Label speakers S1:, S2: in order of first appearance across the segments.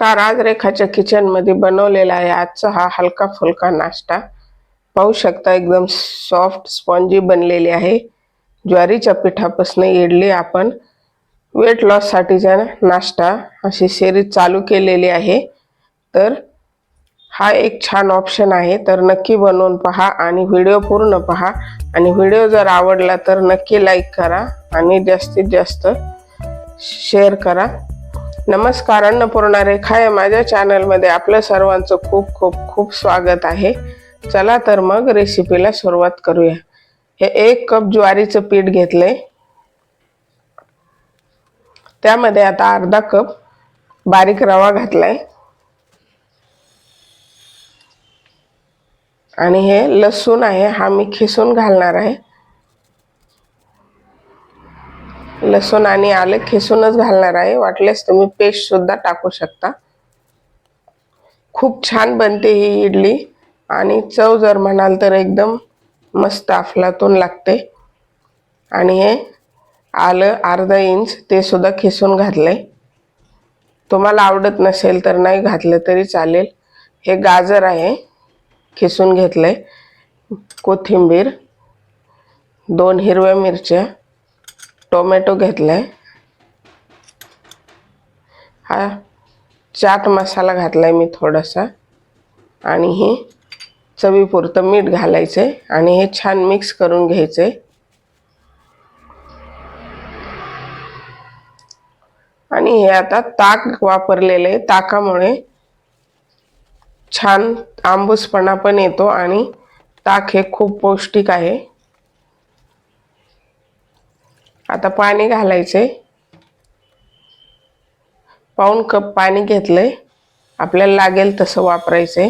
S1: नमस्कार आज रेखाच्या किचनमध्ये बनवलेला आहे. आजचा हा हलका फुलका नाश्ता. पाहू शकता एकदम सॉफ्ट स्पॉन्जी बनलेली आहे. ज्वारीच्या पिठापासून इडली आपण. वेट लॉससाठीचा नाश्ता अशी सिरीज चालू केलेली आहे. तर हा एक छान ऑप्शन आहे. तर नक्की बनवून पहा आणि व्हिडिओ पूर्ण पहा. आणि व्हिडिओ जर आवडला तर नक्की लाईक करा आणि जास्तीत जास्त शेअर करा. नमस्कार अन्नपूर्णा रेखा या माझ्या चॅनलमध्ये आपलं सर्वांचं खूप खूप खूप स्वागत आहे. चला तर मग रेसिपीला सुरुवात करूया. हे एक कप ज्वारीचं पीठ घेतलंय. त्यामध्ये आता अर्धा कप बारीक रवा घातलाय. आणि हे लसूण आहे हा मी खिसून घालणार आहे. लसूण आणि आलं खेसूनच घालणार आहे. वाटल्यास तुम्ही पेस्ट सुद्धा टाकू शकता. खूप छान बनते ही इडली. आणि चव जर म्हणाल तर एकदम मस्त अफलातून लागते. आणि हे आलं अर्धा इंच ते सुद्धा खिसून घातलंय. तुम्हाला आवडत नसेल तर नाही घातलं तरी चालेल. हे गाजर आहे खिसून घेतलंय. कोथिंबीर दोन हिरव्या मिरच्या टोमॅटो घेतलाय. हा चाट मसाला घातलाय मी थोडासा. आणि हे चवीपुरतं मीठ घालायचंय आणि हे छान मिक्स करून घ्यायचंय. आणि हे आता ताक वापरलेलं आहे. ताकामुळे छान आंबूसपणा पण येतो आणि ताक हे खूप पौष्टिक आहे. आता पाणी घालायचंय. पाऊन कप पाणी घेतलंय. आपल्याला लागेल तसं वापरायचंय.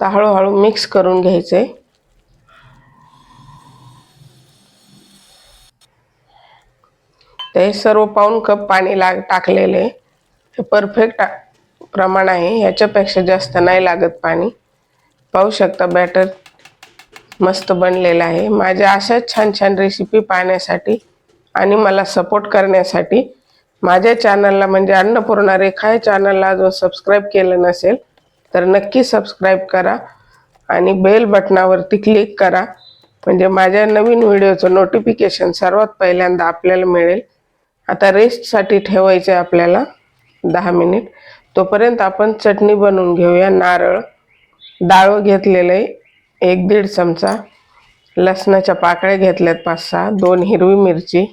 S1: तर हळूहळू मिक्स करून घ्यायचंय. ते सर्व पाऊन कप पाणी लाग टाकलेले. हे परफेक्ट प्रमाण आहे. ह्याच्यापेक्षा जास्त नाही लागत पाणी. पाहू शकता बॅटर मस्त बनलेलं आहे. माझ्या अशाच छान छान रेसिपी पाहण्यासाठी आणि मला सपोर्ट करण्यासाठी माझ्या चॅनलला म्हणजे अन्नपूर्णा रेखा या चॅनलला अजून सबस्क्राईब केलं नसेल तर नक्की सबस्क्राईब करा आणि बेल बटनावरती क्लिक करा. म्हणजे माझ्या नवीन व्हिडिओचं नोटिफिकेशन सर्वात पहिल्यांदा आपल्याला मिळेल. आता रेस्टसाठी ठेवायचे आपल्याला दहा मिनिट तोपर्यंत आपण चटणी बनवून घेऊया. नारळ डाळ घेतलेलं आहे. एक दीड चमचा लसणाच्या पाकळ्या घेतल्यात पाच सहा दोन हिरवी मिरची.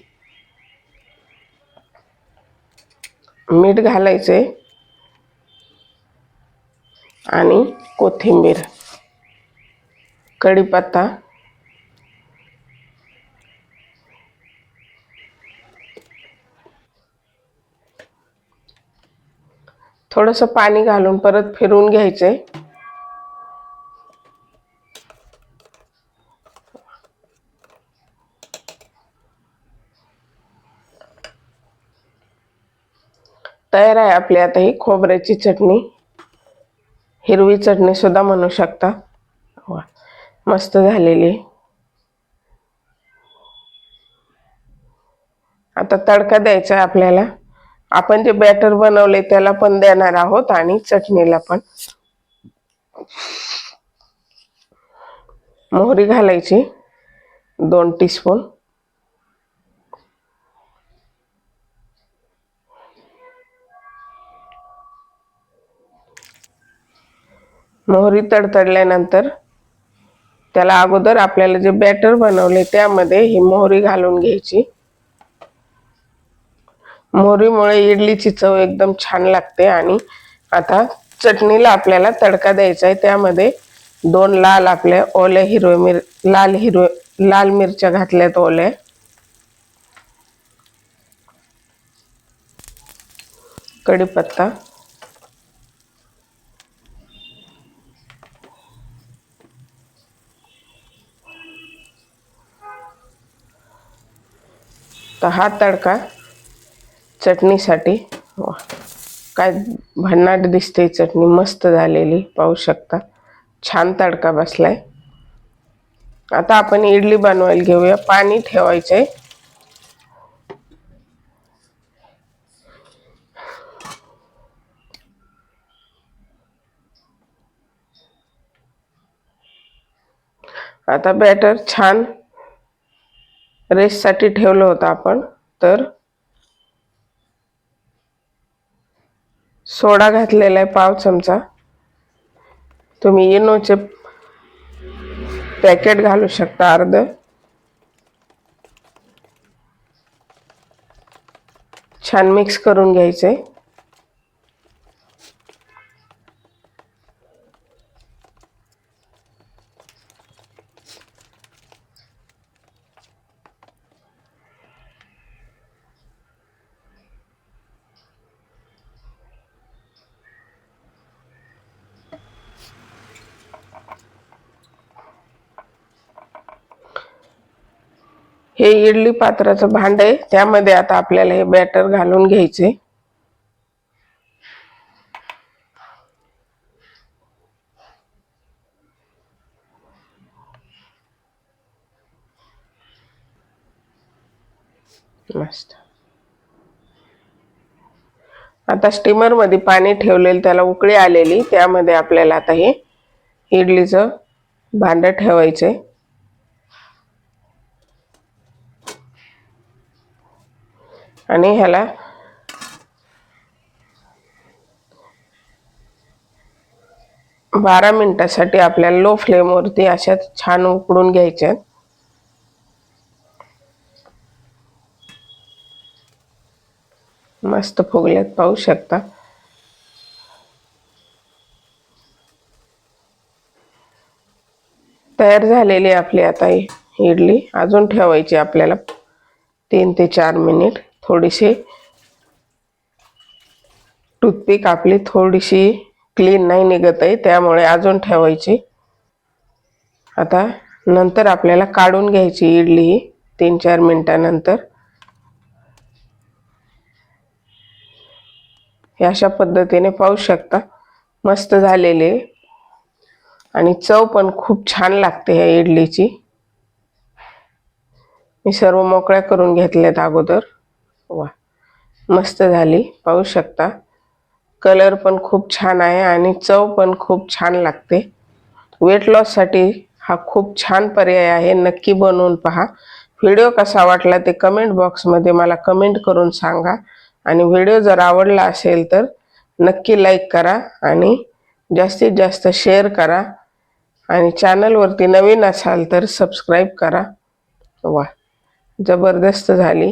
S1: मीठ घालायचे आणि कोथिंबीर. कढीपत्ता. थोडंसं पाणी घालून परत फिरवून घ्यायचे तयार आहे आपली आता ही खोबऱ्याची चटणी. हिरवी चटणी सुद्धा म्हणू शकता. वा मस्त झालेली. आता तडका द्यायचा आहे आपल्याला. आपण जे बॅटर बनवले त्याला पण देणार आहोत आणि चटणीला पण. मोहरी घालायची. दोन टीस्पून मोहरी तडतडल्यानंतर त्याला अगोदर आपल्याला जे बॅटर बनवले त्यामध्ये ही मोहरी घालून घ्यायची. मोहरीमुळे इडलीची चव एकदम छान लागते आणि आता चटणीला आपल्याला तडका द्यायचा आहे. त्यामध्ये दोन लाल आपल्या ओल्या हिरवे मिर लाल हिरवे लाल मिरच्या घातल्यात ओल्या. कढीपत्ता. तर हा तडका चटणीसाठी. काय भन्नाट दिसते चटणी मस्त झालेली पाहू शकता. छान तडका बसला आता आपण इडली बनवायला घेऊया. पाणी ठेवायचं आहे आता बॅटर छान रेससाठी ठेवलं होतं आपण तर सोडा घातलेला आहे पाव चमचा. तुम्ही इनोचे पॅकेट घालू शकता अर्ध. छान मिक्स करून घ्यायचे. हे इडली पात्राचं भांड आहे. त्यामध्ये आता आपल्याला हे बॅटर घालून घ्यायचे. मस्त. आता स्टीमरमध्ये पाणी ठेवलेलं त्याला उकळी आलेली. त्यामध्ये आपल्याला आता हे इडलीचं भांड ठेवायचंय. आणि ह्याला बारा मिनिटासाठी आपल्याला लो फ्लेमवरती अशा छान उकडून घ्यायच्या मस्त फुगल्यात पाहू शकता. तयार झालेली आपली आता इडली. अजून ठेवायची आपल्याला तीन ते चार मिनिट. थोडीशी टूथपिक आपली थोडीशी क्लीन नाही निघत आहे त्यामुळे अजून ठेवायची. आता नंतर आपल्याला काढून घ्यायची इडली ही तीन चार मिनटानंतर. हे अशा पद्धतीने पाहू शकता. मस्त झालेले आणि चव पण खूप छान लागते ह्या इडलीची. मी सर्व मोकळ्या करून घेतल्यात अगोदर. वा. मस्त झाली पाहू शकता. कलर पण खूप छान आहे आणि चव पण खूप छान लागते. वेट लॉससाठी हा खूप छान पर्याय आहे नक्की बनवून पहा. व्हिडिओ कसा वाटला ते कमेंट बॉक्समध्ये मला कमेंट करून सांगा. आणि व्हिडिओ जर आवडला असेल तर नक्की लाईक करा आणि जास्तीत जास्त शेअर करा. आणि चॅनलवरती नवीन असाल तर सबस्क्राईब करा. वा. जबरदस्त झाली.